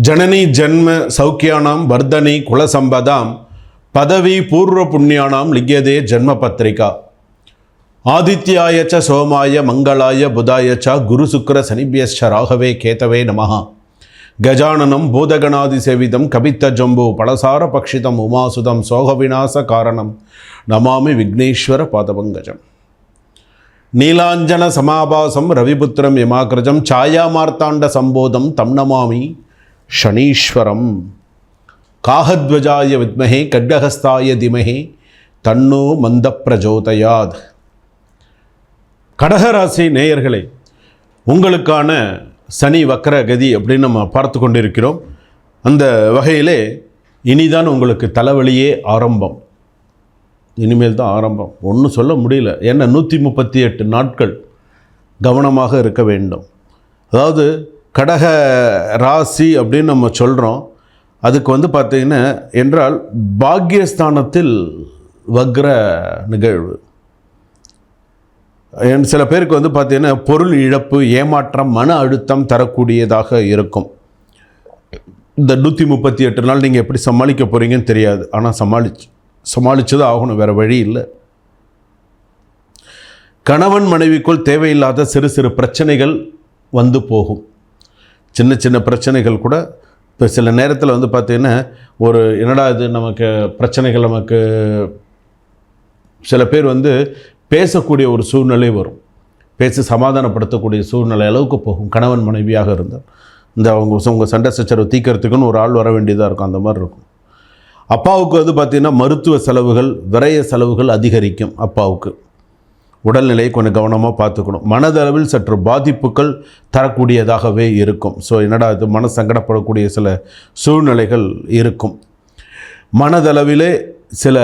ஜனனி ஜன்ம சௌக்கியானாம் வர்தனி குலசம்பதாம் பதவி பூர்வ புண்ணியானாம் லிக்கியதே ஜென்ம பத்திரிகா. ஆதித்யாய ச சோமாய மங்களாய புதாய ச குரு சுக்கர சனிபியஸ்ச ராகவே கேதவே நமஹா. கஜானனம் பூதகணாதி சேவிதம் கபித்த ஜம்பு பலசார பக்ஷிதம் உமாசுதம் சோக விநாச காரணம். நமாமி விக்னேஸ்வர பாதபங்கஜம். நீலாஞ்சன சமாபாசம் ரவிபுத்திரம் யமாகிரஜம் சாயாமார்த்தாண்ட சம்போதம் தம் நமாமி. சனீஸ்வரம். காகத்வஜாய வித்மகே கட்கஹஸ்தாய திமகே தன்னோ மந்த பிரஜோதயாத் கடகராசி நேயர்களே உங்களுக்கான சனி வக்கர கதி அப்படின்னு நம்ம பார்த்து கொண்டிருக்கிறோம். அந்த வகையிலே இனிதான் உங்களுக்கு தலைவலியே ஆரம்பம். இனிமேல் தான் ஆரம்பம். ஒன்றும் சொல்ல முடியல. ஏன்னா நூற்றி முப்பத்தி எட்டு நாட்கள் கவனமாக இருக்க வேண்டும். அதாவது கடக ராசி அப்படின்னு நம்ம சொல்கிறோம் அதுக்கு வந்து பார்த்திங்கன்னா என்றால் பாக்யஸ்தானத்தில் வக்ர நிகழ்வு. என் சில பேருக்கு வந்து பார்த்திங்கன்னா பொருள் இழப்பு ஏமாற்றம் மன அழுத்தம் தரக்கூடியதாக இருக்கும். இந்த நூற்றி முப்பத்தி எட்டு நாள் நீங்கள் எப்படி சமாளிக்க போகிறீங்கன்னு தெரியாது. ஆனால் சமாளிச்சு சமாளித்து தான் ஆகணும் வேறு வழி இல்லை. கணவன் மனைவிக்குள் தேவையில்லாத சிறு சிறு பிரச்சனைகள் வந்து போகும். சின்ன சின்ன பிரச்சனைகள் கூட இப்போ சில நேரத்தில் வந்து பார்த்திங்கன்னா ஒரு என்னடா இது நமக்கு பிரச்சனைகள் நமக்கு சில பேர் வந்து பேசக்கூடிய ஒரு சூழ்நிலை வரும். பேசி சமாதானப்படுத்தக்கூடிய சூழ்நிலை அளவுக்கு போகும். கணவன் மனைவியாக இருந்தால். இந்த அவங்க உங்கள் சண்டை சச்சரவு தீக்கிறதுக்குன்னு ஒரு ஆள் வர வேண்டியதாக இருக்கும். அந்த மாதிரி இருக்கும். அப்பாவுக்கு வந்து பார்த்திங்கன்னா மருத்துவ செலவுகள் விரய செலவுகள் அதிகரிக்கும் அப்பாவுக்கு. உடல்நிலையை கொஞ்சம் கவனமாக பார்த்துக்கணும். மனதளவில் சற்று பாதிப்புகள் தரக்கூடியதாகவே இருக்கும். ஸோ என்னடா இது? மன சங்கடப்படக்கூடிய சில சூழ்நிலைகள் இருக்கும். மனதளவிலே சில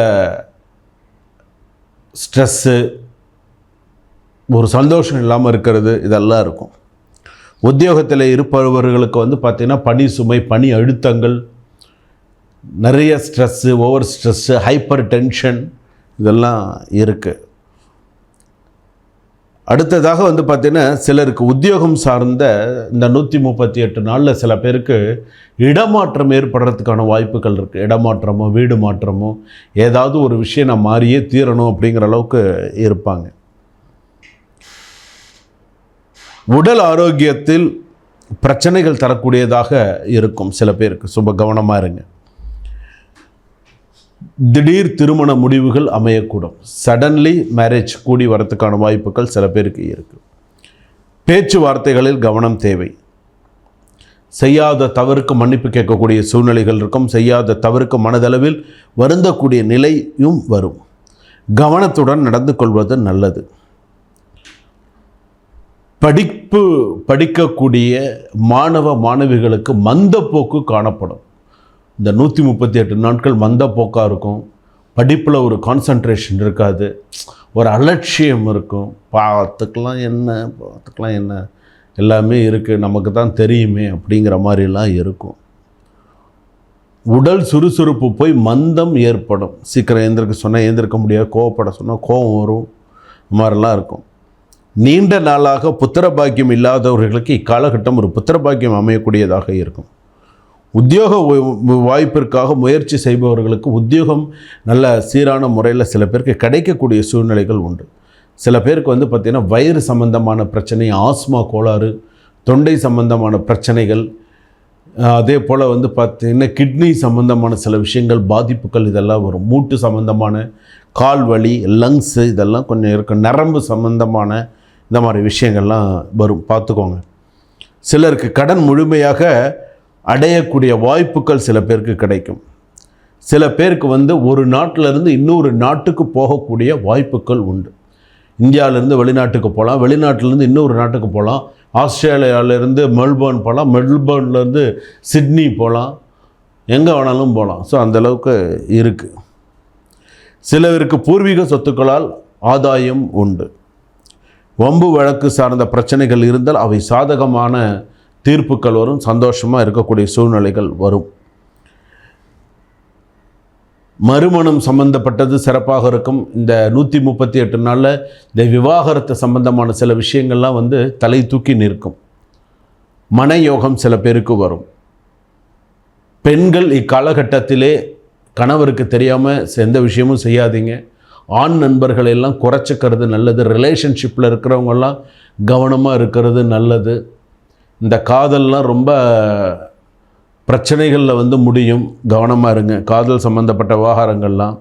ஸ்ட்ரெஸ்ஸு ஒரு சந்தோஷம் இல்லாமல் இருக்கிறது இதெல்லாம் இருக்கும். உத்தியோகத்தில் இருப்பவர்களுக்கு வந்து பார்த்திங்கன்னா பணி சுமை பணி அழுத்தங்கள் நிறைய stress over stress hypertension இதெல்லாம் இருக்குது அடுத்ததாக வந்து பார்த்திங்கன்னா சிலருக்கு உத்தியோகம் சார்ந்த இந்த நூற்றி முப்பத்தி எட்டு நாளில் சில பேருக்கு இடமாற்றம் ஏற்படுறதுக்கான வாய்ப்புகள் இருக்குது இடமாற்றமோ வீடு மாற்றமோ ஏதாவது ஒரு விஷயம் நான் மாறியே தீரணும் அப்படிங்கிற அளவுக்கு இருப்பாங்க. உடல் ஆரோக்கியத்தில் பிரச்சனைகள் தரக்கூடியதாக இருக்கும் சில பேருக்கு. சுப கவனமாக இருங்க. திடீர் திருமண முடிவுகள் அமையக்கூடும். சடன்லி மேரேஜ் கூடி வரத்துக்கான வாய்ப்புகள் சில பேருக்கு இருக்குது பேச்சுவார்த்தைகளில் கவனம் தேவை. செய்யாத தவறுக்கு மன்னிப்பு கேட்கக்கூடிய சூழ்நிலைகள் இருக்கும். செய்யாத தவறுக்கு மனதளவில் வருந்தக்கூடிய நிலையும் வரும். கவனத்துடன் நடந்து கொள்வது நல்லது. படிப்பு படிக்கக்கூடிய மாணவ மாணவிகளுக்கு மந்தப்போக்கு காணப்படும். இந்த நூற்றி முப்பத்தி எட்டு நாட்கள் மந்த போக்காக இருக்கும். படிப்பில் ஒரு கான்சன்ட்ரேஷன் இருக்காது. ஒரு அலட்சியம் இருக்கும். பார்த்துக்கலாம் என்ன பார்த்துக்கலாம் என்ன. எல்லாமே இருக்குது நமக்கு தான் தெரியுமே அப்படிங்கிற மாதிரிலாம் இருக்கும். உடல் சுறுசுறுப்பு போய் மந்தம் ஏற்படும். சீக்கிரம் எழுந்திருக்க சொன்னால் எழுந்திருக்க முடியாது. கோவப்பட சொன்னால் கோவம் வரும். இந்த மாதிரிலாம் இருக்கும். நீண்ட நாளாக புத்திர பாக்கியம் இல்லாதவர்களுக்கு இக்காலகட்டம் ஒரு புத்திர பாக்கியம் அமையக்கூடியதாக இருக்கும். உத்தியோக வாய்ப்பிற்காக முயற்சி செய்பவர்களுக்கு உத்தியோகம் நல்ல சீரான முறையில் சில பேருக்கு கிடைக்கக்கூடிய சூழ்நிலைகள் உண்டு. சில பேருக்கு வந்து பார்த்திங்கன்னா வயிறு சம்பந்தமான பிரச்சனை ஆஸ்மா கோளாறு தொண்டை சம்பந்தமான பிரச்சனைகள் அதே போல் வந்து பார்த்திங்கன்னா கிட்னி சம்பந்தமான சில விஷயங்கள் பாதிப்புகள் இதெல்லாம் வரும். மூட்டு சம்பந்தமான கால் வலி லங்ஸு இதெல்லாம் கொஞ்சம் இருக்கும். நரம்பு சம்பந்தமான இந்த மாதிரி விஷயங்கள்லாம் வரும். பார்த்துக்கோங்க. சிலருக்கு கடன் முழுமையாக அடையக்கூடிய வாய்ப்புகள் சில பேருக்கு கிடைக்கும். சில பேருக்கு வந்து ஒரு நாட்டிலிருந்து இன்னொரு நாட்டுக்கு போகக்கூடிய வாய்ப்புகள் உண்டு. இந்தியாவிலேருந்து வெளிநாட்டுக்கு போகலாம் வெளிநாட்டிலேருந்து இன்னொரு நாட்டுக்கு போகலாம் ஆஸ்திரேலியாவிலேருந்து மெல்பர்ன் போகலாம் மெல்பர்ன்லேருந்து சிட்னி போகலாம் எங்கே வேணாலும் போகலாம். ஸோ அந்தளவுக்கு இருக்குது சிலருக்கு பூர்வீக சொத்துக்களால் ஆதாயம் உண்டு. வம்பு வழக்கு சார்ந்த பிரச்சனைகள் இருந்தால் அவை சாதகமான தீர்ப்புகள் வரும் சந்தோஷமாக இருக்கக்கூடிய சூழ்நிலைகள் வரும். மறுமணம் சம்பந்தப்பட்டது சிறப்பாக இருக்கும். இந்த நூற்றி முப்பத்தி எட்டு நாளில் இந்த விவாகரத்து சம்பந்தமான சில விஷயங்கள்லாம் வந்து தலை தூக்கி நிற்கும். மன யோகம் சில பேருக்கு வரும். பெண்கள் இக்காலகட்டத்திலே கணவருக்கு தெரியாமல் எந்த விஷயமும் செய்யாதீங்க. ஆண் நண்பர்களை எல்லாம் குறைச்சிக்கிறது நல்லது. ரிலேஷன்ஷிப்பில் இருக்கிறவங்கெல்லாம் கவனமாக இருக்கிறது நல்லது. இந்த காதல்லாம் ரொம்ப பிரச்சனைகளில் வந்து முடியும். கவனமாக இருங்க. காதல் சம்பந்தப்பட்ட விவகாரங்கள்லாம்.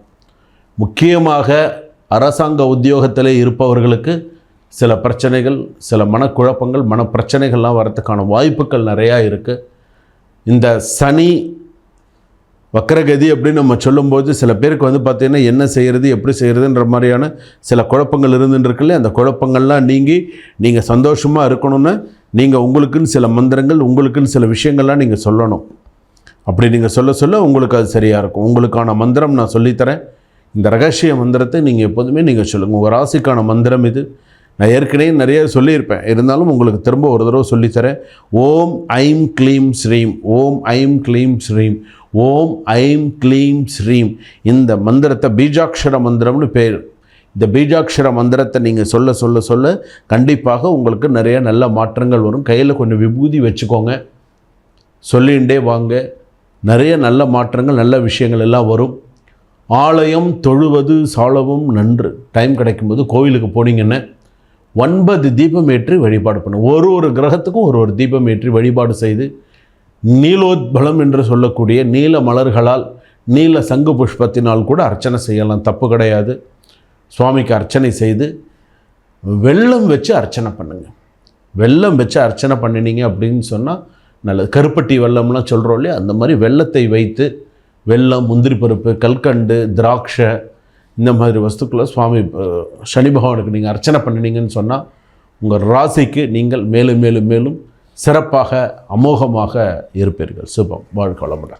முக்கியமாக அரசாங்க உத்தியோகத்தில் இருப்பவர்களுக்கு சில பிரச்சனைகள் சில மனக்குழப்பங்கள் மனப்பிரச்சனைகள்லாம் வரத்துக்கான வாய்ப்புகள் நிறையா இருக்குது இந்த சனி வக்கரகதி அப்படின்னு நம்ம சொல்லும்போது சில பேருக்கு வந்து பார்த்திங்கன்னா என்ன செய்கிறது எப்படி செய்கிறதுன்ற மாதிரியான சில குழப்பங்கள் இருந்துட்டு அந்த குழப்பங்கள்லாம் நீங்கி நீங்கள் சந்தோஷமாக இருக்கணும்னு நீங்கள் உங்களுக்குன்னு சில மந்திரங்கள் உங்களுக்குன்னு சில விஷயங்கள்லாம் நீங்கள் சொல்லணும். அப்படி நீங்கள் சொல்ல சொல்ல உங்களுக்கு அது சரியாக இருக்கும். உங்களுக்கான மந்திரம் நான் சொல்லித்தரேன். இந்த ரகசிய மந்திரத்தை நீங்கள் எப்போதுமே நீங்கள் சொல்லுங்கள் உங்கள் ராசிக்கான மந்திரம் இது. நான் ஏற்கனவே நிறைய சொல்லியிருப்பேன். இருந்தாலும் உங்களுக்கு திரும்ப ஒரு தடவை சொல்லித்தரேன். ஓம் ஐம் க்ளீம் ஸ்ரீம். ஓம் ஐம் க்ளீம் ஸ்ரீம். ஓம் ஐம் க்ளீம் ஸ்ரீம். இந்த மந்திரத்தை பீஜாட்சர மந்திரம்னு பேர். இந்த பீஜாட்சர மந்திரத்தை நீங்கள் சொல்ல சொல்ல சொல்ல கண்டிப்பாக உங்களுக்கு நிறைய நல்ல மாற்றங்கள் வரும். கையில் கொஞ்சம் விபூதி வச்சுக்கோங்க. சொல்லிகிட்டே வாங்க. நிறைய நல்ல மாற்றங்கள் நல்ல விஷயங்கள் எல்லாம் வரும். ஆலயம் தொழுவது சாலவும் நன்று. டைம் கிடைக்கும்போது கோவிலுக்கு போனீங்கன்னா ஒன்பது தீபம் ஏற்றி வழிபாடு பண்ணும். ஒரு ஒரு கிரகத்துக்கும் ஒரு ஒரு தீபம் ஏற்றி வழிபாடு செய்து நீலோத்பலம் என்று சொல்லக்கூடிய நீல மலர்களால் நீல சங்கு புஷ்பத்தினால் கூட அர்ச்சனை செய்யலாம். தப்பு கிடையாது. சுவாமிக்கு அர்ச்சனை செய்து வெள்ளம் வச்சு அர்ச்சனை பண்ணுங்கள் வெள்ளம் வச்சு அர்ச்சனை பண்ணினீங்க அப்படின்னு சொன்னால் நல்லது கருப்பட்டி வெள்ளம்லாம் சொல்கிறோம் இல்லையா? அந்த மாதிரி வெள்ளத்தை வைத்து வெல்லம் முந்திரி பருப்பு கல்கண்டு திராட்சை இந்த மாதிரி வஸ்துக்களை சுவாமி சனி பகவானுக்கு நீங்கள் அர்ச்சனை பண்ணினீங்கன்னு சொன்னால் உங்கள் ராசிக்கு நீங்கள் மேலும் மேலும் மேலும் சிறப்பாக அமோகமாக இருப்பீர்கள். சுபம். வாழ்க்கை வளமுடன்.